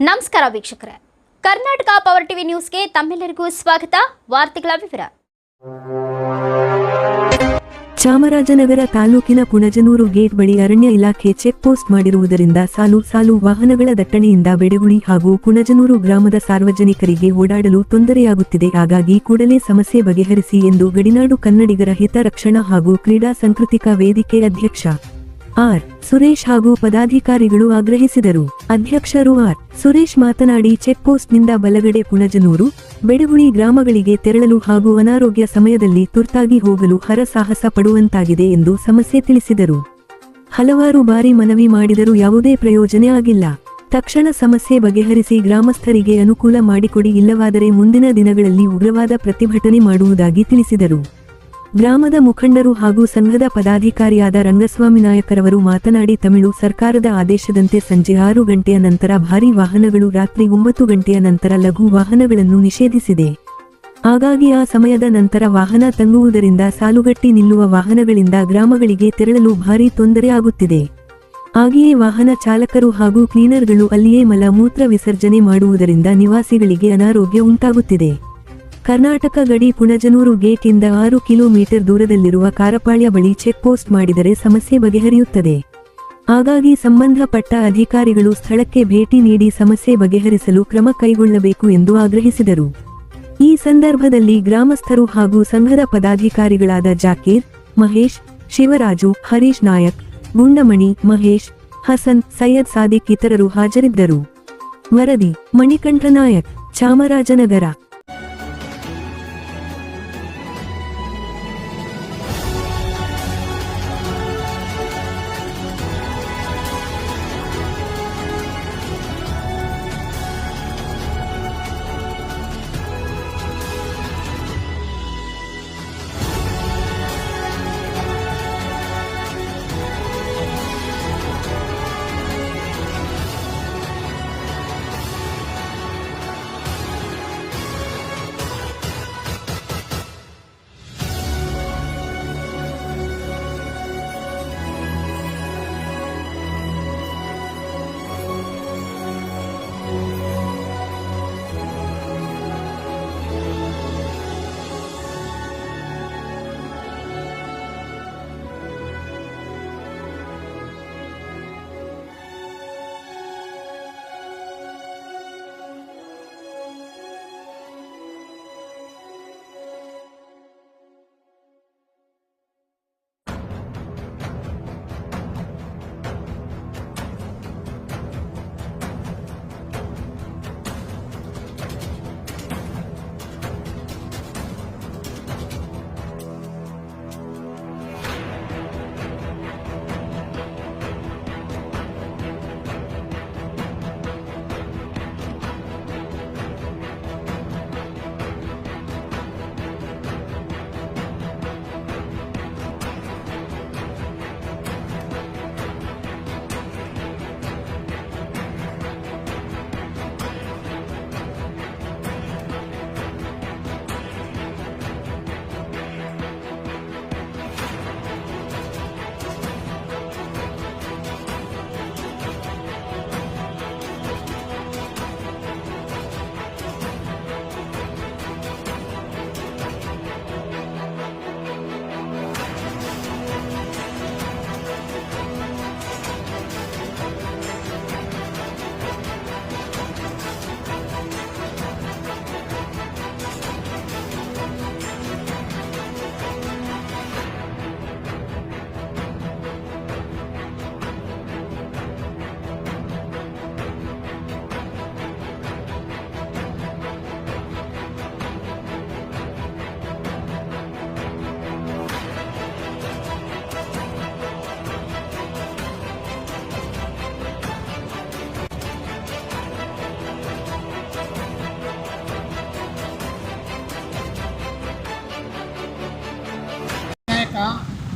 ನಮಸ್ಕಾರ ವೀಕ್ಷಕರೇ. Karnataka power TV ನ್ಯೂಸ್ಗೆ ತಮ್ಮೆಲ್ಲರಿಗೂ ಸ್ವಾಗತ. ವಾರ್ತೆಗಳ ವಿವರ. ಚಾಮರಾಜನಗರ ತಾಲೂಕಿನ ಪುಣಜನೂರು ಗೇಟ್ ಬಳಿ ಅರಣ್ಯ ಇಲಾಖೆ ಚೆಕ್ ಪೋಸ್ಟ್ ಮಾಡಿರುವುದರಿಂದ ಸಾಲು ಸಾಲು ವಾಹನಗಳ ದಟ್ಟಣೆಯಿಂದ ಬೆಡಗುಳಿ ಹಾಗೂ ಪುಣಜನೂರು ಗ್ರಾಮದ ಸಾರ್ವಜನಿಕರಿಗೆ ಓಡಾಡಲು ತೊಂದರೆಯಾಗುತ್ತಿದೆ. ಹಾಗಾಗಿ ಕೂಡಲೇ ಸಮಸ್ಯೆ ಬಗೆಹರಿಸಿ ಎಂದು ಗಡಿನಾಡು ಕನ್ನಡಿಗರ ಹಿತರಕ್ಷಣಾ ಹಾಗೂ ಕ್ರೀಡಾ ಸಾಂಸ್ಕೃತಿಕ ವೇದಿಕೆ ಅಧ್ಯಕ್ಷ ಆರ್. ಸುರೇಶ್ ಹಾಗೂ ಪದಾಧಿಕಾರಿಗಳು ಆಗ್ರಹಿಸಿದರು. ಅಧ್ಯಕ್ಷರು ಆರ್. ಸುರೇಶ್ ಮಾತನಾಡಿ, ಚೆಕ್ಪೋಸ್ಟ್ನಿಂದ ಬಲಗಡೆ ಪುಣಜನೂರು, ಬೆಡಗುಳಿ ಗ್ರಾಮಗಳಿಗೆ ತೆರಳಲು ಹಾಗೂ ಅನಾರೋಗ್ಯ ಸಮಯದಲ್ಲಿ ತುರ್ತಾಗಿ ಹೋಗಲು ಹರಸಾಹಸ ಪಡುವಂತಾಗಿದೆ ಎಂದು ಸಮಸ್ಯೆ ತಿಳಿಸಿದರು. ಹಲವಾರು ಬಾರಿ ಮನವಿ ಮಾಡಿದರೂ ಯಾವುದೇ ಪ್ರಯೋಜನ ಆಗಿಲ್ಲ. ತಕ್ಷಣ ಸಮಸ್ಯೆ ಬಗೆಹರಿಸಿ ಗ್ರಾಮಸ್ಥರಿಗೆ ಅನುಕೂಲ ಮಾಡಿಕೊಡಿ, ಇಲ್ಲವಾದರೆ ಮುಂದಿನ ದಿನಗಳಲ್ಲಿ ಉಗ್ರವಾದ ಪ್ರತಿಭಟನೆ ಮಾಡುವುದಾಗಿ ತಿಳಿಸಿದರು. ಗ್ರಾಮದ ಮುಖಂಡರು ಹಾಗೂ ಸಂಘದ ಪದಾಧಿಕಾರಿಯಾದ ರಂಗಸ್ವಾಮಿ ನಾಯಕರವರು ಮಾತನಾಡಿ, ತಮಿಳು ಸರ್ಕಾರದ ಆದೇಶದಂತೆ ಸಂಜೆ ಆರು ಗಂಟೆಯ ನಂತರ ಭಾರಿ ವಾಹನಗಳು ರಾತ್ರಿ ಒಂಬತ್ತು ಗಂಟೆಯ ನಂತರ ಲಘು ವಾಹನಗಳನ್ನು ನಿಷೇಧಿಸಿದೆ. ಹಾಗಾಗಿ ಆ ಸಮಯದ ನಂತರ ವಾಹನ ತಂಗುವುದರಿಂದ ಸಾಲುಗಟ್ಟಿ ನಿಲ್ಲುವ ವಾಹನಗಳಿಂದ ಗ್ರಾಮಗಳಿಗೆ ತೆರಳಲು ಭಾರಿ ತೊಂದರೆ ಆಗುತ್ತಿದೆ. ಹಾಗೆಯೇ ವಾಹನ ಚಾಲಕರು ಹಾಗೂ ಕ್ಲೀನರ್ಗಳು ಅಲ್ಲಿಯೇ ಮಲ ಮೂತ್ರ ವಿಸರ್ಜನೆ ಮಾಡುವುದರಿಂದ ನಿವಾಸಿಗಳಿಗೆ ಅನಾರೋಗ್ಯ ಉಂಟಾಗುತ್ತಿದೆ. ಕರ್ನಾಟಕ ಗಡಿ ಪುಣಜನೂರು ಗೇಟ್ ಇಂದ ಆರು ಕಿಲೋಮೀಟರ್ ದೂರದಲ್ಲಿರುವ ಕಾರಪಾಳ್ಯ ಬಳಿ ಚೆಕ್ ಪೋಸ್ಟ್ ಮಾಡಿದರೆ ಸಮಸ್ಯೆ ಬಗೆಹರಿಯುತ್ತದೆ. ಹಾಗಾಗಿ ಸಂಬಂಧಪಟ್ಟ ಅಧಿಕಾರಿಗಳು ಸ್ಥಳಕ್ಕೆ ಭೇಟಿ ನೀಡಿ ಸಮಸ್ಯೆ ಬಗೆಹರಿಸಲು ಕ್ರಮ ಕೈಗೊಳ್ಳಬೇಕು ಎಂದು ಆಗ್ರಹಿಸಿದರು. ಈ ಸಂದರ್ಭದಲ್ಲಿ ಗ್ರಾಮಸ್ಥರು ಹಾಗೂ ಸಂಘದ ಪದಾಧಿಕಾರಿಗಳಾದ ಜಾಕೀರ್, ಮಹೇಶ್, ಶಿವರಾಜು, ಹರೀಶ್ ನಾಯಕ್, ಗುಂಡಮಣಿ, ಮಹೇಶ್, ಹಸನ್, ಸೈಯದ್ ಸಾದಿಕ್ ಇತರರು ಹಾಜರಿದ್ದರು. ವರದಿ, ಮಣಿಕಂಠ ನಾಯಕ್, ಚಾಮರಾಜನಗರ.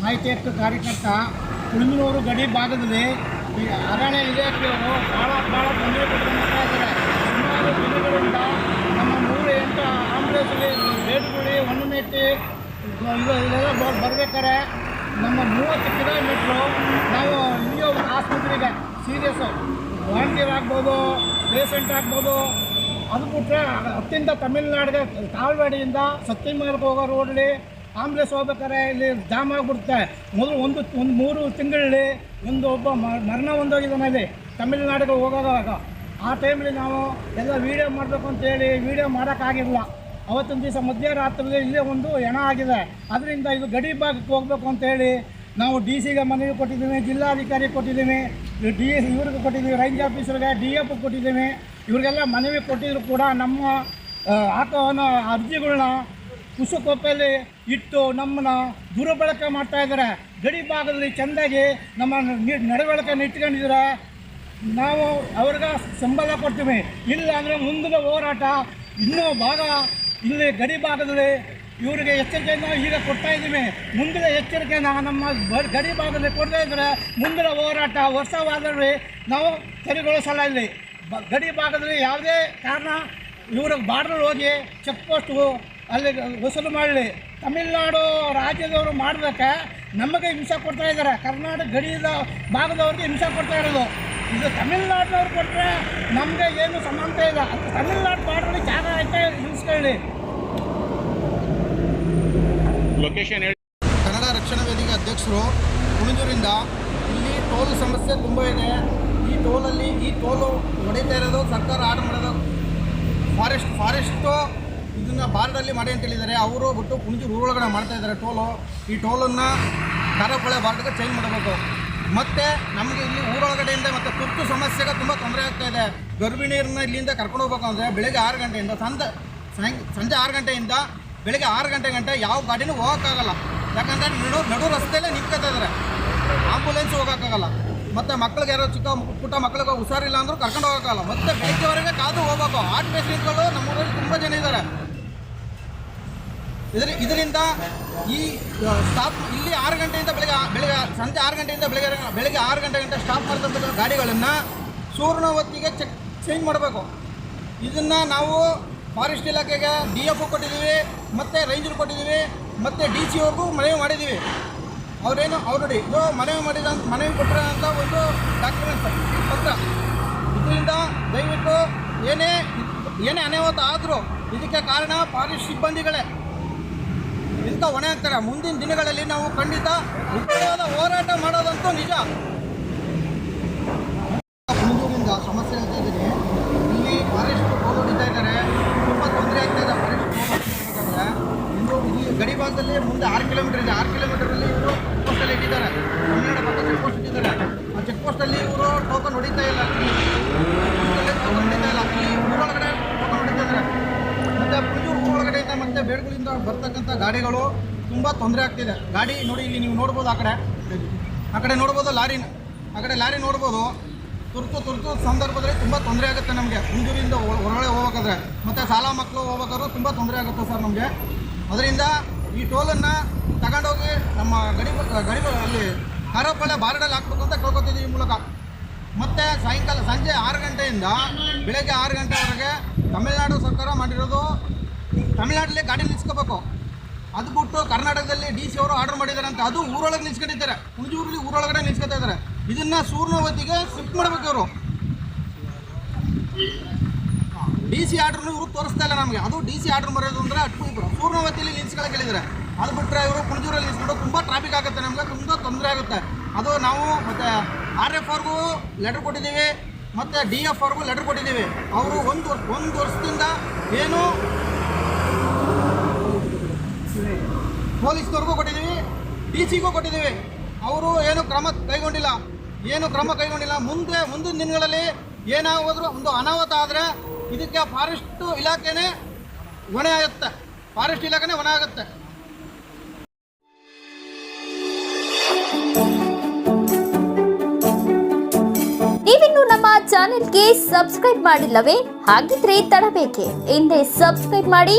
ಮಾಹಿತಿ ಹಕ್ಕು ಕಾರ್ಯಕರ್ತ ಉಳುಮಿನೂರು ಗಡಿ ಭಾಗದಲ್ಲಿ ಈ ಅರಣ್ಯ ಇಲಾಖೆಯವರು ಭಾಳ ಭಾಳ ತೊಂದರೆ ಇದ್ದಾರೆ ಸುಮಾರು ದಿನಗಳಿಂದ ನಮ್ಮ ನೂರ ಎಂಟು ಆಂಬುಲೆನ್ಸಲ್ಲಿ ಹೊನ್ನಮೆಟ್ಟಿ ಇದು ಇದೆಲ್ಲ ಬರ್ಬೇಕಾರೆ ನಮ್ಮ ಮೂವತ್ತು ಕಿಲೋಮೀಟ್ರು ನಾವು ಇಲ್ಲಿಯೋ ಆಸ್ಪತ್ರೆಗೆ ಸೀರಿಯಸ್ಸು ವಾಲಂಟಿಯರ್ ಆಗ್ಬೋದು ಪೇಷಂಟ್ ಆಗ್ಬೋದು. ಅದು ಬಿಟ್ಟರೆ ಅತ್ತಿಂದ ತಮಿಳ್ನಾಡಿಗೆ ಕಾಲ್ವಾಡಿಯಿಂದ ಸತ್ಯಮಂಗಲಕ್ಕೆ ಹೋಗೋ ರೋಡಲ್ಲಿ ಆಂಬ್ಲೆನ್ಸ್ ಹೋಗ್ಬೇಕಾದ್ರೆ ಇಲ್ಲಿ ಜಾಮ್ ಆಗಿಬಿಡುತ್ತೆ. ಮೊದಲು ಒಂದು ಒಂದು ಮೂರು ತಿಂಗಳಲ್ಲಿ ಒಂದು ಒಬ್ಬ ಮರಣ ಹೊಂದೋಗಿದ್ದಾನೆ ಅಲ್ಲಿ ತಮಿಳುನಾಡಿಗೆ ಹೋಗೋವಾಗ. ಆ ಟೈಮಲ್ಲಿ ನಾವು ಎಲ್ಲ ವೀಡಿಯೋ ಮಾಡಬೇಕು ಅಂತೇಳಿ ವೀಡಿಯೋ ಮಾಡೋಕ್ಕಾಗಿಲ್ಲ. ಅವತ್ತಿನ ದಿವಸ ಮಧ್ಯರಾತ್ರಿ ಇಲ್ಲೇ ಒಂದು ಹೆಣ ಆಗಿದೆ. ಅದರಿಂದ ಇದು ಗಡಿ ಭಾಗಕ್ಕೆ ಹೋಗಬೇಕು ಅಂತೇಳಿ ನಾವು ಡಿ ಸಿಗೆ ಮನವಿ ಕೊಟ್ಟಿದ್ದೀವಿ, ಜಿಲ್ಲಾಧಿಕಾರಿ ಕೊಟ್ಟಿದ್ದೀವಿ ಡಿ ಎಸ್ ಇವ್ರಿಗೆ ಕೊಟ್ಟಿದ್ದೀವಿ ರೇಂಜ್ ಆಫೀಸರ್ಗೆ ಡಿ ಎಫ್ ಕೊಟ್ಟಿದ್ದೀವಿ. ಇವರಿಗೆಲ್ಲ ಮನವಿ ಕೊಟ್ಟಿದ್ರು ಕೂಡ ನಮ್ಮ ಆಟೋನ ಅರ್ಜಿಗಳನ್ನ ಕುಸುಕೊಪ್ಪೆಯಲ್ಲಿ ಇಟ್ಟು ನಮ್ಮನ್ನ ದುರ್ಬಳಕೆ ಮಾಡ್ತಾ ಇದ್ದಾರೆ. ಗಡಿ ಭಾಗದಲ್ಲಿ ಚೆಂದಾಗಿ ನಮ್ಮ ನಡವಳಿಕೆಯನ್ನು ಇಟ್ಕೊಂಡಿದ್ದಾರೆ? ನಾವು ಅವ್ರಿಗೆ ಸಂಬಳ ಕೊಡ್ತೀವಿ. ಇಲ್ಲ ಅಂದರೆ ಮುಂದಿನ ಹೋರಾಟ ಇನ್ನೂ ಭಾಗ ಇಲ್ಲಿ ಗಡಿ ಭಾಗದಲ್ಲಿ ಇವರಿಗೆ ಎಚ್ಚರಿಕೆಯನ್ನು ಈಗ ಕೊಡ್ತಾ ಇದ್ದೀವಿ. ಮುಂದಿನ ಎಚ್ಚರಿಕೆನ ನಮ್ಮ ಗಡಿ ಭಾಗದಲ್ಲಿ ಕೊಡದೇ ಇದ್ದರೆ ಮುಂದಿನ ಹೋರಾಟ ವರ್ಷವಾದಲ್ಲಿ ನಾವು ಸರಿಗೊಳಿಸಲ್ಲ ಇಲ್ಲಿ. ಗಡಿ ಭಾಗದಲ್ಲಿ ಯಾವುದೇ ಕಾರಣ ಇವ್ರಿಗೆ ಬಾರ್ಡರ್ ಹೋಗಿ ಚೆಕ್ ಪೋಸ್ಟು ಅಲ್ಲಿ ವಸೂಲು ಮಾಡಲಿ. ತಮಿಳ್ನಾಡು ರಾಜ್ಯದವರು ಮಾಡಿದಕ್ಕೆ ನಮಗೆ ಹಿಂಸೆ ಕೊಡ್ತಾ ಇದ್ದಾರೆ. ಕರ್ನಾಟಕ ಗಡಿ ಭಾಗದವ್ರಿಗೆ ಹಿಂಸೆ ಕೊಡ್ತಾ ಇರೋದು. ಇದು ತಮಿಳ್ನಾಡಿನವ್ರು ಕೊಟ್ಟರೆ ನಮಗೆ ಏನು ಸಮಾನತೆ ಇಲ್ಲ. ಅದು ತಮಿಳ್ನಾಡು ಬಾರ್ಡ್ರಲ್ಲಿ ಜಾಗ ಐತೆ ನಿಲ್ಲಿಸ್ಕೊಳ್ಳಿ ಲೊಕೇಶನ್ ಹೇಳಿ. ಕನ್ನಡ ರಕ್ಷಣಾ ವೇದಿಕೆ ಅಧ್ಯಕ್ಷರು ಉಳಿದೂರಿಂದ ಇಲ್ಲಿ ಟೋಲ್ ಸಮಸ್ಯೆ ತುಂಬ ಇದೆ. ಈ ಟೋಲಲ್ಲಿ ಈ ಟೋಲು ಹೊಡಿತಾ ಇರೋದು ಸರ್ಕಾರ ಆರ್ಡರ್ ಮಾಡೋದು ಫಾರೆಸ್ಟ್ ಫಾರೆಸ್ಟು ಇದನ್ನು ಬಾರ್ಡಲ್ಲಿ ಮಾಡಿ ಅಂತ ಹೇಳಿದ್ದಾರೆ. ಅವರು ಬಿಟ್ಟು ಕುಣಿಜಿ ಊರೊಳಗಡೆ ಮಾಡ್ತಾ ಇದ್ದಾರೆ ಟೋಲು. ಈ ಟೋಲನ್ನು ಕಾರಪೊಳೆ ಬಾರ್ಡ್ಗೆ ಚೇಂಜ್ ಮಾಡಬೇಕು. ಮತ್ತು ನಮಗೆ ಇಲ್ಲಿ ಊರೊಳಗಡೆಯಿಂದ ಮತ್ತು ತುರ್ತು ಸಮಸ್ಯೆಗೆ ತುಂಬ ತೊಂದರೆ ಆಗ್ತಾ ಇದೆ. ಗರ್ಭಿಣಿಯರನ್ನ ಇಲ್ಲಿಂದ ಕರ್ಕೊಂಡು ಹೋಗ್ಬೇಕು ಅಂದರೆ ಬೆಳಗ್ಗೆ ಆರು ಗಂಟೆಯಿಂದ ಸಂಜೆ ಸಂಜೆ ಆರು ಗಂಟೆಯಿಂದ ಬೆಳಗ್ಗೆ ಆರು ಗಂಟೆ ಗಂಟೆ ಯಾವ ಗಾಡಿನೂ ಹೋಗೋಕ್ಕಾಗಲ್ಲ. ಯಾಕಂದ್ರೆ ನಡು ನಡು ರಸ್ತೆಯಲ್ಲೇ ನಿಂತ್ಕೊತಾ ಇದ್ದಾರೆ. ಆಂಬುಲೆನ್ಸ್ ಹೋಗೋಕ್ಕಾಗಲ್ಲ. ಮತ್ತು ಮಕ್ಳಿಗೆ ಯಾರೋ ಚಿಕ್ಕ ಪುಟ್ಟ ಮಕ್ಳಿಗೆ ಹುಷಾರಿಲ್ಲ ಅಂದರೂ ಕರ್ಕೊಂಡು ಹೋಗೋಕ್ಕಾಗಲ್ಲ. ಮತ್ತೆ ಬೆಳಗ್ಗೆವರೆಗೆ ಕಾದು ಹೋಗ್ಬೇಕು. ಹಾರ್ಟ್ ನಮ್ಮ ನಮ್ಮೂರಲ್ಲಿ ತುಂಬ ಜನ ಇದ್ದಾರೆ. ಇದರ ಇದರಿಂದ ಈ ಸ್ಟಾಪ್ ಇಲ್ಲಿ ಆರು ಗಂಟೆಯಿಂದ ಬೆಳಗ್ಗೆ ಬೆಳಗ್ಗೆ ಸಂಜೆ ಆರು ಗಂಟೆಯಿಂದ ಬೆಳಗ್ಗೆ ಬೆಳಗ್ಗೆ ಆರು ಗಂಟೆ ಗಂಟೆ ಸ್ಟಾಪ್ ಮಾಡ್ತಕ್ಕಂಥ ಗಾಡಿಗಳನ್ನು ಸೂರ್ಣವತ್ತಿಗೆ ಚೆಕ್ ಚೇಂಜ್ ಮಾಡಬೇಕು. ಇದನ್ನು ನಾವು ಫಾರೆಸ್ಟ್ ಇಲಾಖೆಗೆ ಡಿ ಎಫ್ ಕೊಟ್ಟಿದ್ದೀವಿ, ಮತ್ತು ರೇಂಜರ್ ಕೊಟ್ಟಿದ್ದೀವಿ, ಮತ್ತು ಡಿ ಸಿ ಅವ್ರಿಗೂ ಮನವಿ ಮಾಡಿದ್ದೀವಿ. ಅವರೇನು ಅವ್ರು ನೋಡಿ, ಇದು ಮನವಿ ಮಾಡಿದ ಮನವಿ ಕೊಟ್ಟರೆ ಅಂತ ಒಂದು ಡಾಕ್ಯುಮೆಂಟ್ಸ್ ಪತ್ರ. ಇದರಿಂದ ದಯವಿಟ್ಟು ಏನೇ ಏನೇ ಅನಾಹುತ ಆದರೂ ಇದಕ್ಕೆ ಕಾರಣ ಫಾರೆಸ್ಟ್ ಸಿಬ್ಬಂದಿಗಳೇ. ಇಂಥ ಹೊಣೆ ಆಗ್ತಾರೆ ಮುಂದಿನ ದಿನಗಳಲ್ಲಿ ನಾವು ಖಂಡಿತ ಉಗ್ರವಾದ ಹೋರಾಟ ಮಾಡೋದಂತೂ ನಿಜ. ಮುಂದೂರಿಂದ ಸಮಸ್ಯೆ ಅಂತ ಇದ್ದೀನಿ. ಇಲ್ಲಿ ಫಾರೆಸ್ಟ್ ಕೋಲು ಹೊಡಿತಾ ಇದ್ದಾರೆ. ತುಂಬ ತೊಂದರೆ ಆಗ್ತಾ ಇದೆ ಫಾರೆಸ್ಟ್ ಹೊಡಿಬೇಕಾದ್ರೆ ಇನ್ನು ಇಲ್ಲಿ ಗಡಿಭಾಗದಲ್ಲಿ ಮುಂದೆ ಆರು ಕಿಲೋಮೀಟರ್ ಇದೆ. ಆರು ಕಿಲೋಮೀಟರಲ್ಲಿ ಇವರು ಚೆಕ್ ಪೋಸ್ಟಲ್ಲಿ ಇಟ್ಟಿದ್ದಾರೆ. ಕನ್ನಡ ಪಕ್ಕ ಚೆಕ್ ಪೋಸ್ಟ್ ಇಟ್ಟಿದ್ದಾರೆ. ಆ ಚೆಕ್ ಪೋಸ್ಟಲ್ಲಿ ಇವರು ಟೋಕನ್ ಹೊಡಿತಾ ಇಲ್ಲ ಟೋಕನ್ ಹೊಡಿತಾ ಇಲ್ಲ ಇಲ್ಲಿ ಊರೊಳಗಡೆ ಟೋಕನ್ ಹೊಡಿತಾ ಇದ್ದಾರೆ ಮತ್ತು ಪುಂಜೂರು ಊರೊಳಗಡೆಯಿಂದ ಮತ್ತು ಬೇಡ್ಗಳಿಂದ ಬರ್ತಕ್ಕಂಥ ಗಾಡಿಗಳು ತುಂಬ ತೊಂದರೆ ಆಗ್ತಿದೆ. ಗಾಡಿ ನೋಡಿ ಇಲ್ಲಿ ನೀವು ನೋಡ್ಬೋದು ಆ ಕಡೆ. ಆ ಕಡೆ ನೋಡ್ಬೋದು ಲಾರಿನ ಆ ಕಡೆ ಲಾರಿ ನೋಡ್ಬೋದು. ತುರ್ತು ತುರ್ತು ಸಂದರ್ಭದಲ್ಲಿ ತುಂಬ ತೊಂದರೆ ಆಗುತ್ತೆ ನಮಗೆ. ಮುಂಜೂರಿಂದ ಹೊರಗಡೆ ಹೋಗ್ಬೇಕಾದ್ರೆ. ಮತ್ತು ಶಾಲಾ ಮಕ್ಕಳು ಹೋಗ್ಬೇಕಾದ್ರೂ ತುಂಬ ತೊಂದರೆ ಆಗುತ್ತೆ ಸರ್ ನಮಗೆ. ಅದರಿಂದ ಈ ಟೋಲನ್ನು ತಗೊಂಡೋಗಿ ನಮ್ಮ ಗಡಿ ಗಡಿ, ಅಲ್ಲಿ ಖಾರಪಳ್ಳಿ ಬಾರಡಲ್ಲಿ ಹಾಕ್ಬೇಕು ಅಂತ ಕೇಳ್ಕೊತಿದ್ದೀವಿ ಮೂಲಕ. ಮತ್ತು ಸಾಯಂಕಾಲ ಸಂಜೆ ಆರು ಗಂಟೆಯಿಂದ ಬೆಳಗ್ಗೆ ಆರು ಗಂಟೆವರೆಗೆ ತಮಿಳುನಾಡು ಸರ್ಕಾರ ಮಾಡಿರೋದು ತಮಿಳ್ನಾಡಲ್ಲಿ ಗಾಡಿ ನಿಲ್ಸ್ಕೋಬೇಕು. ಅದು ಬಿಟ್ಟು ಕರ್ನಾಟಕದಲ್ಲಿ ಡಿ ಸಿ ಅವರು ಆರ್ಡರ್ ಮಾಡಿದ್ದಾರೆ ಅಂತ ಅದು ಊರೊಳಗೆ ನಿಲ್ಸ್ಕೊಂಡಿದ್ದಾರೆ. ಹುಣಜೂರಲ್ಲಿ ಊರೊಳಗಡೆ ನಿಲ್ಸ್ಕೊತಾ ಇದ್ದಾರೆ. ಇದನ್ನು ಸೂರ್ಣವತಿಗೆ ಶಿಫ್ಟ್ ಮಾಡ್ಬೇಕು ಇವರು. ಡಿ ಸಿ ಆರ್ಡ್ರನ್ನು ಇವರು ತೋರಿಸ್ತಾ ಇಲ್ಲ ನಮಗೆ. ಅದು ಡಿ ಸಿ ಆರ್ಡರ್ ಮಾಡೋದು ಅಂದರೆ ಅಟ್ಟು ಇಬ್ಬರು ಪೂರ್ಣವತಿಯಲ್ಲಿ ನಿಲ್ಸ್ಕೊಳಕ್ಕೆ ಹೇಳಿದ್ದಾರೆ ಅದು ಬಿಟ್ಟರೆ ಇವರು ಕುಣಜೂರಲ್ಲಿ ನಿಲ್ಸ್ಕೊಂಡು ತುಂಬ ಟ್ರಾಫಿಕ್ ಆಗುತ್ತೆ ನಮಗೆ. ತುಂಬ ತೊಂದರೆ ಆಗುತ್ತೆ. ಅದು ನಾವು ಮತ್ತು ಆರ್ ಎಫ್ ಅವ್ರಿಗೂ ಲೆಟರ್ ಕೊಟ್ಟಿದ್ದೀವಿ. ಮತ್ತು ಡಿ ಎಫ್ ಅವ್ರಿಗೂ ಲೆಟರ್ ಕೊಟ್ಟಿದ್ದೀವಿ. ಅವರು ಒಂದು ಒಂದು ವರ್ಷದಿಂದ ಏನು ಪೊಲೀಸ್ನವ್ರಿಗೂ ಕೊಟ್ಟಿದ್ದೀವಿ, ಡಿ ಸಿಗೂ ಕೊಟ್ಟಿದ್ದೀವಿ. ಅವರು ಏನು ಕ್ರಮ ಕೈಗೊಂಡಿಲ್ಲ, ಏನು ಕ್ರಮ ಕೈಗೊಂಡಿಲ್ಲ. ಮುಂದೆ, ಮುಂದಿನ ದಿನಗಳಲ್ಲಿ ಏನಾಗೋದ್ರೂ ಒಂದು ಅನಾಹುತ ಆದರೆ ಇದಕ್ಕೆ ಫಾರೆಸ್ಟ್ ಇಲಾಖೆನೇ ಹೊಣೆ ಆಗುತ್ತೆ. ಫಾರೆಸ್ಟ್ ಇಲಾಖೆನೇ ಹೊಣೆ ಆಗುತ್ತೆ. ನೀವಿನ್ನು ನಮ್ಮ ಚಾನೆಲ್ಗೆ ಸಬ್ಸ್ಕ್ರೈಬ್ ಮಾಡಿಲ್ಲವೇ? ಹಾಗಿದ್ರೆ ತಡಬೇಕೆ. ಹಿಂದೆ ಸಬ್ಸ್ಕ್ರೈಬ್ ಮಾಡಿ